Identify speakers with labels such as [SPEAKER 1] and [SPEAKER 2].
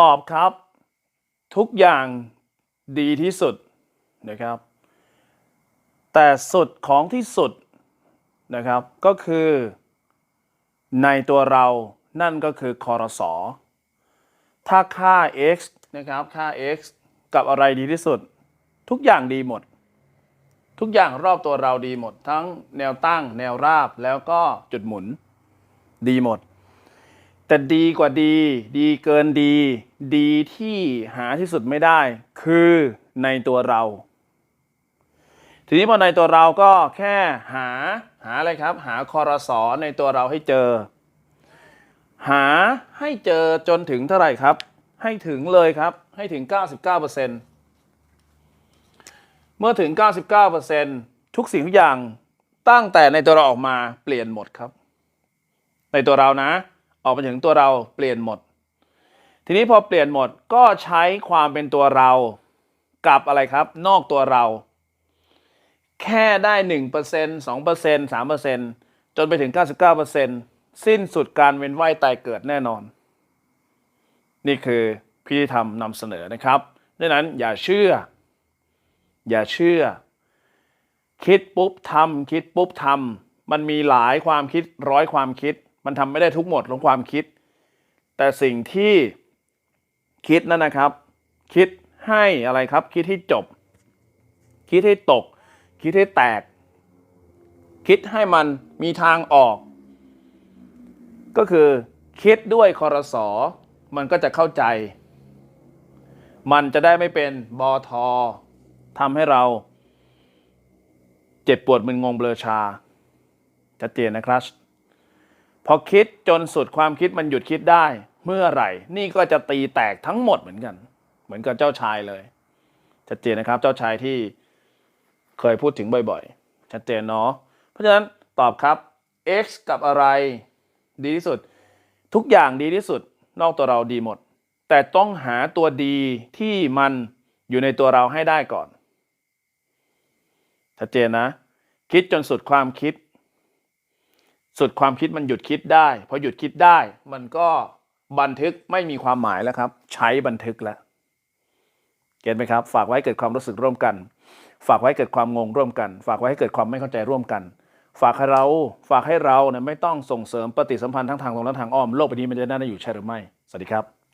[SPEAKER 1] ตอบครับ ทุกอย่างดีที่สุดนะครับ แต่สุดของที่สุดนะครับก็คือในตัวเรานั่นก็คือคอรสอถ้าค่า x นะครับค่า x กับอะไรดีที่สุด ทุกอย่างดีหมด ทุกอย่างรอบตัวเราดีหมด ทั้งแนวตั้ง แนวราบแล้วก็จุดหมุนดีหมด แต่ดีกว่าดี ดีเกินดี ดีที่หาที่สุดไม่ได้ คือในตัวเรา ทีนี้พอในตัวเราก็แค่หาหาอะไรครับ หาคอรสอในตัวเราให้เจอ หาให้เจอจนถึงเท่าไหร่ครับ ให้ถึงเลยครับ ให้ถึง 99%เมื่อถึง 99%ทุกสิ่งทุกอย่างตั้งแต่ในตัวเราออกมาเปลี่ยนหมดครับ ในตัวเรานะ ออกมาถึงตัวเราเปลี่ยนหมด ทีนี้พอเปลี่ยนหมดก็ใช้ความเป็นตัวเรากับอะไรครับ นอกตัวเรา แค่ได้1% 2% 3%จนไปถึง 99%สิ้นสุดการเวียนว่ายตายเกิดแน่นอน นี่คือพิธีธรรมนำเสนอนะครับดังนั้นอย่าเชื่อ อย่าเชื่อ คิดปุ๊บทำคิดปุ๊บทำมันมีหลายความคิดร้อยความคิด มันทำไม่ได้ทุกหมดของความคิด แต่สิ่งที่คิดนั่นนะครับ คิดให้อะไรครับ คิดให้จบ คิดให้ตก คิดให้แตก คิดให้มันมีทางออก ก็คือคิดด้วยคอรสอมันก็จะเข้าใจ มันจะได้ไม่เป็นบอทอทำให้เรา เจ็บปวดมึนงงเบลอชาชัดเจนนะครับ พอคิดจนสุดความคิดมันหยุดคิดได้ เมื่อไหร่ นี่ก็จะตีแตกทั้งหมดเหมือนกัน เหมือนกับเจ้าชายเลยชัดเจนนะครับ เจ้าชายที่เคยพูดถึงบ่อยๆ ชัดเจนเนาะเพราะฉะนั้นตอบครับ x กับอะไร ดีที่สุด ทุกอย่างดีที่สุด นอกตัวเราดีหมด แต่ต้องหาตัวดีที่มันอยู่ในตัวเราให้ได้ก่อนชัดเจนนะ คิดจนสุดความคิด สุดความคิดมันหยุดคิดได้พอหยุดคิดได้ มันก็บันทึกไม่มีความหมายแล้วครับ ใช้บันทึกแล้วเก็ตไหมครับ ฝากไว้เกิดความรู้สึกร่วมกัน ฝากไว้เกิดความงงร่วมกัน ฝากไว้ให้เกิดความไม่เข้าใจร่วมกัน ฝากให้เราฝากให้เราเนี่ยไม่ต้องส่งเสริมปฏิสัมพันธ์ทั้งทางตรงและทางอ้อมโลกใบนี้มันจะน่าอยู่ใช่หรือไม่สวัสดีครับ